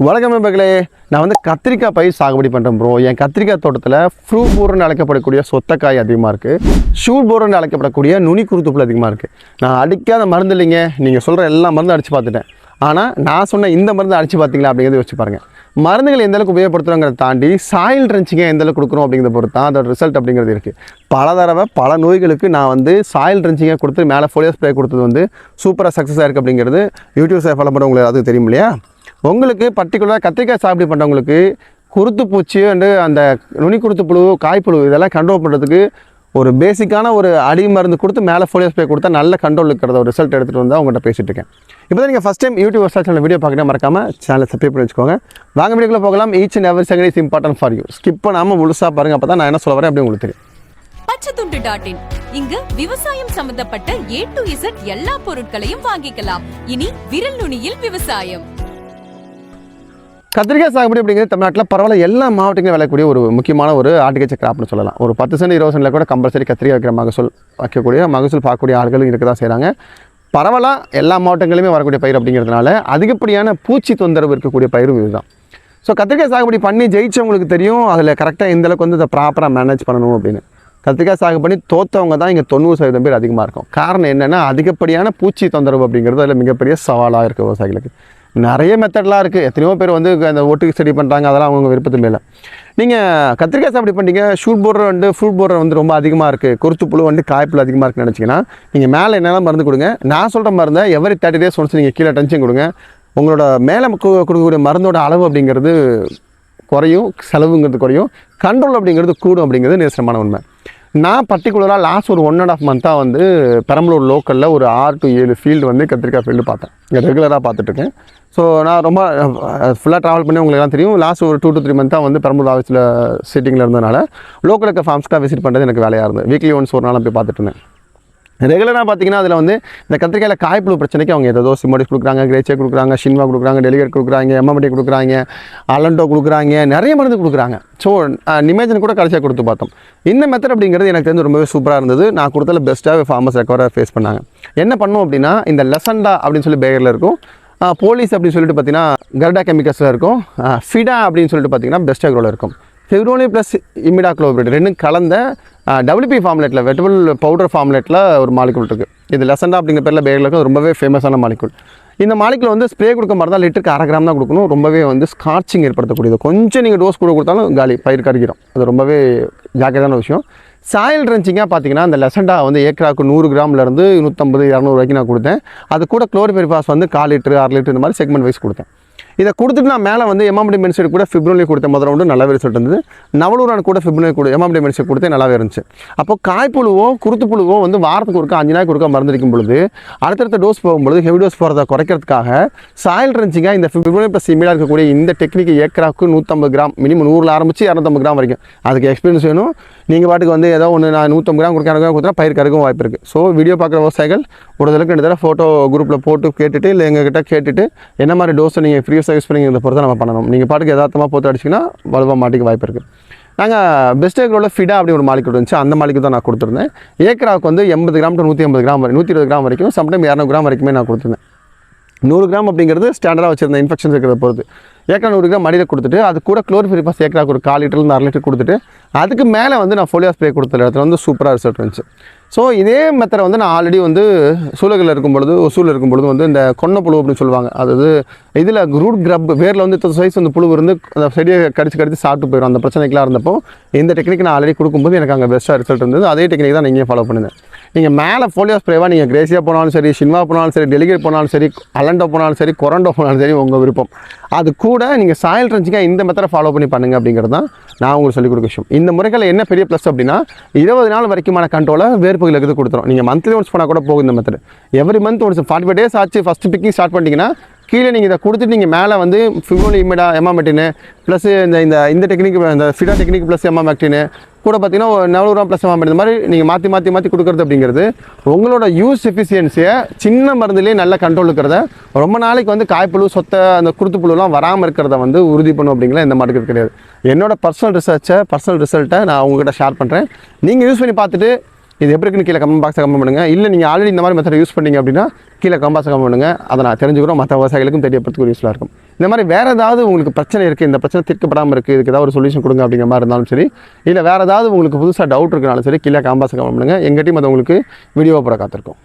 வணக்கம் நண்பர்களே. நான் வந்து கத்திரிக்காய் பயிர் சாகுபடி பண்ணுறேன் ப்ரோ என் கத்திரிக்காய் தோட்டத்தில் ஃப்ரூ போர்னு அழைக்கப்படக்கூடிய சொத்தக்காய் அதிகமாக இருக்குது ஷூ போர்னு அழைக்கப்படக்கூடிய நுனி குருத்துப்புள் அதிகமாக இருக்குது நான் அடிக்காத மருந்து இல்லைங்க. நீங்கள் சொல்கிற எல்லா மருந்தும் அடித்து பார்த்துட்டேன். ஆனால் நான் சொன்ன இந்த மருந்து அடித்து பார்த்தீங்களா அப்படிங்கிறத யோசிச்சு பாருங்கள் மருந்துகள் எந்த அளவுக்கு உபயோகப்படுத்துகிறோங்கிறத தாண்டி சாயில் ட்ரென்ச்சிங்கை எந்த அளவுக்கு கொடுக்குறோம் அப்படிங்கிறத பொறுத்து தான் அதோட ரிசல்ட் அப்படிங்கிறது இருக்குது பல தடவை பல நோய்களுக்கு நான் வந்து சாயில் ட்ரென்ச்சிங்காக கொடுத்து மேலே ஃபோலியோ ஸ்ப்ரே கொடுத்தது வந்து சூப்பராக சக்ஸஸாக இருக்குது அப்படிங்கிறது யூடியூப் ஃபாலோ பண்ண உங்களுக்கு அது தெரியும் இல்லையா? உங்களுக்கு பர்டிகுலராக கத்திரிக்காய் சாப்பிடி பண்ணுறவங்களுக்கு குருத்து பூச்சி வந்து அந்த நுனி குருத்து புழு காய்ப்புழு இதெல்லாம் கண்ட்ரோல் பண்ணுறதுக்கு ஒரு பேசிக்கான ஒரு அடி மருந்து கொடுத்து மேலே ஃபோலியோ ஸ்ப்ரே கொடுத்தா நல்ல கண்ட்ரோல் இருக்கிறத ஒரு ரிசல்ட் எடுத்துகிட்டு வந்தால் உங்கள்கிட்ட பேசிட்டு இருக்கேன். இப்போ தான் நீங்கள் first time YouTube channel video பார்க்குறேன் மறக்காமல் சேனலை சப்ஸ்கிரைப் பண்ணி வச்சுக்கோங்க. வாங்க வீடியோக்குள்ள போகலாம். Each and every second is important for you skip பண்ணாமல் முழுசாக பாருங்கள் அப்போ தான் நான் என்ன சொல்ல வரேன் அப்படி உங்களுக்கு தெரியும். பச்சைத்துண்டு டாட் இன் இங்கு விவசாயம் சம்பந்தப்பட்ட ஏ டு இசட் எல்லா பொருட்களையும் வாங்கிக்கலாம். இனி விரல் நுனியில் விவசாயம். கத்திரிக்காய் சாகுபடி அப்படிங்கிறது தமிழ்நாட்டில் பரவாயில்ல எல்லா மாவட்டங்களும் விளையக்கூடிய ஒரு முக்கியமான ஒரு ஆர்டிகல்ச்சர் கிராப்னு சொல்லலாம். ஒரு பத்து சென்ட் இருபது சென்டில் கூட கம்பல்சரி கத்திரிக்காய் வைக்கிற மகசூல் வைக்கக்கூடிய மகசூல் பார்க்கக்கூடிய ஆட்களும் இருக்க தான் செய்கிறாங்க பரவலாக எல்லா மாவட்டங்களிலுமே வரக்கூடிய பயிர் அப்படிங்கிறதுனால அதிகப்படியான பூச்சி தொந்தரவு இருக்கக்கூடிய பயிரும் இதுதான். ஸோ கத்திரிக்காய் சாகுபடி பண்ணி ஜெயிச்சவங்களுக்கு தெரியும் அதில் கரெக்டாக எந்தளவுக்கு வந்து அதை ப்ராப்பராக மேனேஜ் பண்ணணும் அப்படின்னு. கத்திரிக்காய் சாகு பண்ணி தோத்தவங்க தான் இங்கே தொண்ணூறு சதவீதம் பேர் அதிகமாக இருக்கும். காரணம் என்னென்னா அதிகப்படியான பூச்சி தொந்தரவு அப்படிங்கிறது அதில் மிகப்பெரிய சவாலாக இருக்குது விவசாயிகளுக்கு. நிறைய மெத்தட்லாம் இருக்குது எத்தனையோ பேர் வந்து அந்த ஓட்டுக்கு ஸ்டடி பண்ணுறாங்க அதெல்லாம் அவங்க விருப்பத்து மேலே. நீங்கள் கத்திரிக்காய் சாப்பிடி பண்ணீங்க ஷூட் போடுற வந்து ஃப்ரூட் போடுற வந்து ரொம்ப அதிகமாக இருக்குது குருத்து புழு வந்து காய்ப்புல அதிகமாக இருக்குன்னு நினச்சிங்கன்னா நீங்கள் மேலே என்னெல்லாம் மருந்து கொடுங்க? நான் சொல்கிற மருந்தை எவரி தேர்ட்டி டேஸ் ஒன்ஸ் நீங்கள் கீழே டென்ஷன் கொடுங்க. உங்களோட மேலே கொடுக்கக்கூடிய மருந்தோட அளவு அப்படிங்கிறது குறையும் செலவுங்கிறது குறையும். கண்ட்ரோல் அப்படிங்கிறது கூடும் அப்படிங்கிறது நேசமான உண்மை. நான் பர்டிகுலராக லாஸ்ட் ஒரு ஒன் அண்ட் ஆஃப் மந்த்தாக வந்து பெரம்பலூர் லோக்கலில் ஒரு ஆறு டு ஏழு ஃபீல்டு வந்து கத்திரிக்காய் ஃபீல்டு பார்த்தேன். இங்கே ரெகுலராக பார்த்துட்ருக்கேன். ஸோ நான் ரொம்ப ஃபுல்லாக ட்ராவல் பண்ணி உங்களுக்கு எல்லாம் தெரியும். லாஸ்ட் ஒரு டூ டு த்ரீ மந்த்தாக வந்து பெரம்பலூர் ஆஃபீஸில் சிட்டிங்கில் இருந்ததுனால லோக்கல் இருக்க ஃபார்ம்ஸ்க்காக விசிட் பண்ணுறது எனக்கு வேலையாக இருந்தது. வீக்லி ஒன்ஸ் ஒரு நாள் போய் பார்த்துட்டு இருந்தேன் ரெகுலராக பார்த்தீங்கன்னா அதில் வந்து இந்த கத்திரிக்காயில் காய்ப்புழு பிரச்சனைக்கு அவங்க ஏதோ சிமோடிஸ் கொடுக்குறாங்க கிரேச்சே கொடுக்குறாங்க ஷின்வா கொடுக்குறாங்க டெலிகேட் கொடுக்குறாங்க எம்எம்டி கொடுக்குறாங்க அலண்டோ கொடுக்குறாங்க நிறைய மருந்து கொடுக்குறாங்க. ஸோ நிமேஜன் கூட கடைசியாக கொடுத்து பார்த்தோம். இந்த மெத்தட் அப்படிங்கிறது எனக்கு தெரிஞ்சு ரொம்பவே சூப்பராக இருந்தது. நான் கொடுத்தல பெஸ்ட்டாக ஃபார்மஸ் ரெக்கவராக ஃபேஸ் பண்ணாங்க. என்ன பண்ணும் அப்படின்னா இந்த லெசண்டா அப்படின்னு சொல்லி பேகரில் இருக்கும். போலீஸ் அப்படின்னு சொல்லிட்டு பார்த்தீங்கன்னா கர்டா கெமிக்கல்ஸில் இருக்கும். ஃபிடா அப்படின்னு சொல்லிட்டு பார்த்தீங்கன்னா பெஸ்ட் அக்ரோவில் இருக்கும். ஃபெவ்ரோனி ப்ளஸ் இமிடா குளோபிரேட் ரெண்டும் கலந்த டபிள்யூபி ஃபார்ம்லெட்டில் வெட்டபிள் பவுடர் ஃபார்ம்லெட்டில் ஒரு மாலிகுல் இருக்குது இது லெசண்டா அப்படிங்கிற பேரில் பேரில் இருக்கும் ரொம்பவே ஃபேமஸான மாலிகுல் இந்த மாலிகுல் வந்து ஸ்ப்ரே கொடுக்க மாதிரி தான் லிட்டருக்கு அரை கிராம் தான் கொடுக்கணும். ரொம்பவே வந்து ஸ்காட்சிங் ஏற்படுத்தக்கூடியது. கொஞ்சம் நீங்கள் டோஸ் கூட கொடுத்தாலும் காலி பயிர் கறிக்கிறோம் அது ரொம்பவே ஜாக்கிரதான விஷயம். சாயில் ட்ரென்ச்சிங்காக பார்த்தீங்கன்னா அந்த லெசண்டா வந்து ஏக்கராக்கு நூறு கிராம்லேருந்து நூற்றம்பது இரநூறு வரைக்கும் நான் கொடுத்தேன். அது கூட குளோரிபெரிஃபாஸ் வந்து கால் லிட்டரு அரை லிட்டர் இந்த மாதிரி செக்மெண்ட் வைஸ் கொடுத்தேன். இதை கொடுத்துட்டு நான் மேலே வந்து எம்எம்டி மென்சைட் கூட ஃபிப்ரவரி கொடுத்த முதல் ரவுண்டு நல்லாவே ரிசல்ட் இருந்தது. நவலூரான் கூட ஃபிப்ரவரி கூட எம்எம்டி மென்சைட் கொடுத்தே நல்லாவே இருந்துச்சு. அப்போ காய்ப்புழுவோ குருத்து புழுவோ வந்து வாரத்துக்கு ஒருக்கா அஞ்சு நாளைக்கு ஒருக்கா மருந்தடிக்கும் பொழுது அடுத்தடுத்த டோஸ் போகும்பொழுது ஹெவி டோஸ் போகிறத குறைக்கிறதுக்காக சாயல் ட்ரென்ச்சிங்காக இந்த ஃபிப்ரவரி ப்ளஸ் இமீடியாக இருக்கக்கூடிய இந்த டெக்னிக் ஏக்கராவுக்கு நூற்றம்பது கிராம் மினிமம் நூறில் ஆரம்பித்து இரநூத்தம்பது கிராம் வரைக்கும். அதுக்கு எக்ஸ்பீரியன்ஸ் வேணும். நீங்கள் பாட்டுக்கு வந்து ஏதோ ஒன்று நான் நூற்றம்பது கிராம் கொடுக்க கிராம் கொடுத்தா பயிர் கறக்கும் வாய்ப்பு இருக்குது ஸோ வீடியோ பார்க்குற விவசாயிகள் ஒரு தடவை ரெண்டு தடவை ஃபோட்டோ குரூப்பில் போட்டு கேட்டுட்டு இல்லை எங்ககிட்ட கேட்டுட்டு என்ன மாதிரி டோஸை நீங்கள் ஃப்ரீயாக யூஸ் பண்ணிங்கிறத பொறுத்து நம்ம பண்ணணும். நீங்கள் பாட்டுக்கு எதார்த்தமாக போட்டு அடிச்சிங்கன்னா வலுவாக மாட்டிக்க வாய்ப்பு இருக்குது நாங்கள் பெஸ்ட் ஃபிடா அப்படி ஒரு மாலிக்கூட் இருந்துச்சு. அந்த மாலிக்கூட் தான் நான் கொடுத்துருந்தேன். ஏக்கராவுக்கு வந்து எண்பது கிராம் டு நூற்றி ஐம்பது கிராம் வரை நூற்றி இருபது கிராம் வரைக்கும் சம்டைம் இரநூறு கிராம் வரைக்குமே நான் கொடுத்துருந்தேன். நூறு கிராம் அப்படிங்கிறது ஸ்டாண்டர்டாக வச்சிருந்த இன்ஃபெக்ஷன்ஸ் இருக்கிறத பொறுத்து. ஏக்கரா நூறு கிராம் மடியில் கொடுத்துட்டு அது கூட குளோரிஃபிரிபாஸ் ஏக்கராக்கு ஒரு கால் லிட்டர்லேருந்து அரை லிட்டர் கொடுத்துட்டு அதுக்கு மேலே வந்து நான் ஃபோலியா ஸ்ப்ரே கொடுத்த இடத்துல வந்து சூப்பராக ரிசல்ட் இருந்துச்சு ஸோ இதே மெத்தடை வந்து நான் ஆல்ரெடி வந்து சூழலில் இருக்கும் பொழுது ஒசூலில் இருக்கும் பொழுது வந்து இந்த கொன்ன புழு அப்படின்னு சொல்லுவாங்க. அதாவது இதில் ரூட் கிரப் வேரில் வந்து இத்தனை சைஸ் வந்து புழு இருந்து அந்த செடியை கடிச்சு கடிச்சு சாப்பிட்டு போயிடும் அந்த பிரச்சனைக்கெலாம் இருந்தப்போ இந்த டெக்னிக் நான் ஆல்ரெடி கொடுக்கும்போது எனக்கு அங்கே பெஸ்ட்டாக ரிசல்ட் இருந்தது. அதே டெக்னிக் தான் நீங்கள் ஃபாலோ பண்ணுங்க நீங்கள் மேலே ஃபோலியோ ஸ்ப்ரேவாக நீங்கள் கிரேசியாக போனாலும் சரி சினிமா போனாலும் சரி டெலிகேட் போனாலும் சரி அலண்டோ போனாலும் சரி கொரண்டோ போனாலும் சரி உங்கள் விருப்பம். அது கூட நீங்கள் சாயல் ட்ரென்ச்சிங்காக இந்த மெத்தடை ஃபாலோ பண்ணி பண்ணுங்க அப்படிங்கிறது தான் நான் உங்களுக்கு சொல்லிக் கொடுக்க விஷயம். இந்த முறைகளில் என்ன பெரிய ப்ளஸ் அப்படின்னா இருபது நாள் வரைக்குமான கண்ட்ரோலை வேர்ப்புகள் கொடுத்துரும். நீங்கள் மந்த்லி ஒன்ஸ் போனால் கூட போகும் இந்த method every month once forty five days ஆச்சு ஃபஸ்ட்டு பிக்கிங் ஸ்டார்ட் பண்ணிட்டீங்கன்னா கீழே நீங்கள் இதை கொடுத்துட்டு நீங்கள் மேலே வந்து ஃபிகோலி இமிடா எமாமெட்டின்னு ப்ளஸ் இந்த இந்த இந்த டெக்னிக் இந்த ஃபிடா டெக்னிக் ப்ளஸ் எமாமெக்டின்னு கூட பார்த்தீங்கன்னா ஒரு நவலூரம் ப்ளஸ் எமாமெட் இந்த மாதிரி நீங்கள் மாற்றி மாற்றி மாற்றி கொடுக்குறது அப்படிங்கிறது உங்களோட யூஸ் எஃபிஷியன்சியை சின்ன மருந்துலேயே நல்ல கண்ட்ரோல் இருக்கிறத ரொம்ப நாளைக்கு வந்து காய்ப்புழு சொத்தை அந்த குருத்து புழுலாம் வராமல் இருக்கிறத வந்து உறுதி பண்ணும் அப்படிங்கிற எந்த மாட்டுக்கு கிடையாது. என்னோட பர்சனல் ரிசர்ச்சை பர்சனல் ரிசல்ட்டை நான் உங்ககிட்ட ஷேர் பண்ணுறேன் நீங்கள் யூஸ் பண்ணி பார்த்துட்டு இது எப்படி இருக்குன்னு கீழே கமெண்ட் பாக்ஸை கமெண்ட் பண்ணுங்கள் இல்லை நீங்கள் ஆல்ரெடி இந்த மாதிரி மெத்தட் யூஸ் பண்ணீங்க அப்படின்னா கீழே கமெண்ட் பாக்ஸை கமெண்ட் பண்ணுங்கள் அதை நான் தெரிஞ்சுக்கிறோம். மற்ற விவசாயிகளுக்கும் தெரியப்படுத்துக்கு யூஸ்ஃபுல்லாக இருக்கும். இந்த மாதிரி வேறு ஏதாவது உங்களுக்கு பிரச்சனை இருக்குது இந்த பிரச்சனை தீர்க்கப்படாமல் இருக்குது இதுக்கு ஏதாவது ஒரு சொல்யூஷன் கொடுங்க அப்படிங்கிற மாதிரி இருந்தாலும் சரி இல்லை வேறு ஏதாவது உங்களுக்கு புதுசாக டவுட் இருக்குனாலும் சரி கீழே காம்பாஸ் கமெண்ட் பண்ணுங்கள் எங்கள் டீம் அதை உங்களுக்கு வீடியோவை போட காத்திருக்கோம்.